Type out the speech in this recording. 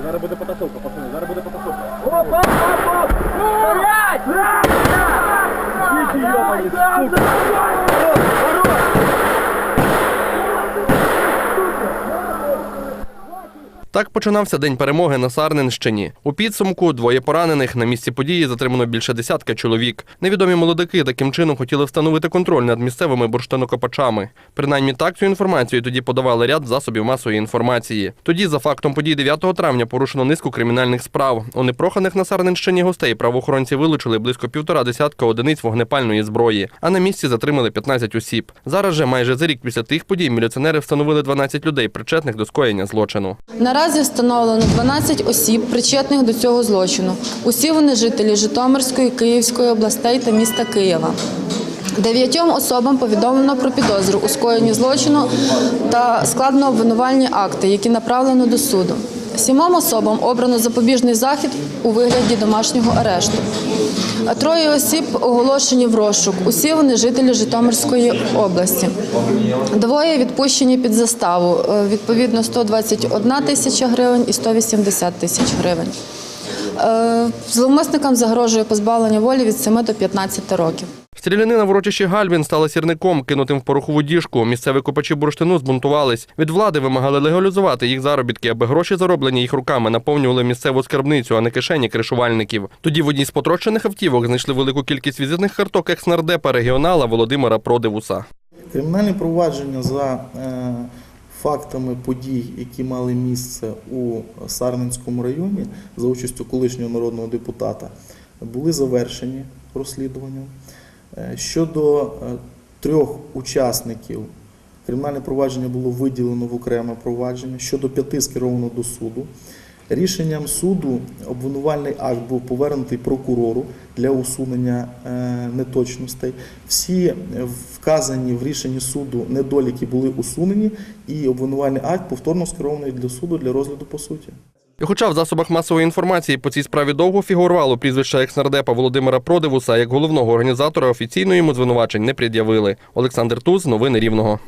Зараз буде потасовка, пацани, зараз буде потасовка. Так починався день перемоги на Сарненщині. У підсумку двоє поранених. На місці події затримано більше десятка чоловік. Невідомі молодики таким чином хотіли встановити контроль над місцевими бурштинокопачами. Принаймні так цю інформацію тоді подавали ряд засобів масової інформації. Тоді, за фактом подій 9 травня, порушено низку кримінальних справ. У непроханих на Сарненщині гостей правоохоронці вилучили близько півтора десятка одиниць вогнепальної зброї, а на місці затримали 15 осіб. Зараз же, майже за рік після тих подій, міліціонери встановили 12 людей, причетних до скоєння злочину. Наразі встановлено 12 осіб, причетних до цього злочину. Усі вони жителі Житомирської, Київської областей та міста Києва. Дев'ятьом особам повідомлено про підозру у скоєнні злочину та складно обвинувальні акти, які направлено до суду. Сімом особам обрано запобіжний захід у вигляді домашнього арешту. Троє осіб оголошені в розшук. Усі вони жителі Житомирської області. Двоє відпущені під заставу, е, відповідно 121 тисяча гривень і 180 тисяч гривень. Е, Зловмисникам загрожує позбавлення волі від 7 до 15 років. Стрілянина в урочищі Гальвін стала сірником, кинутим в порохову діжку. Місцеві копачі бурштину збунтувались. Від влади вимагали легалізувати їх заробітки, аби гроші, зароблені їх руками, наповнювали місцеву скарбницю, а не кишені кришувальників. Тоді в одній з потрощених автівок знайшли велику кількість візитних карток екснардепа регіонала Володимира Продивуса. Кримінальне провадження за е, фактами подій, які мали місце у Сарненському районі за участю колишнього народного депутата, були завершені розслідуванням. Е, Щодо е, трьох учасників, кримінальне провадження було виділено в окреме провадження, щодо п'яти скеровано до суду. Рішенням суду обвинувальний акт був повернутий прокурору для усунення е, неточностей. Всі вказані в рішенні суду недоліки були усунені, і обвинувальний акт повторно скерований для суду для розгляду по суті. І хоча в засобах масової інформації по цій справі довго фігурувало прізвище екснардепа Володимира Продивуса, як головного організатора офіційно йому звинувачень не пред'явили. Олександр Туз, новини Рівного.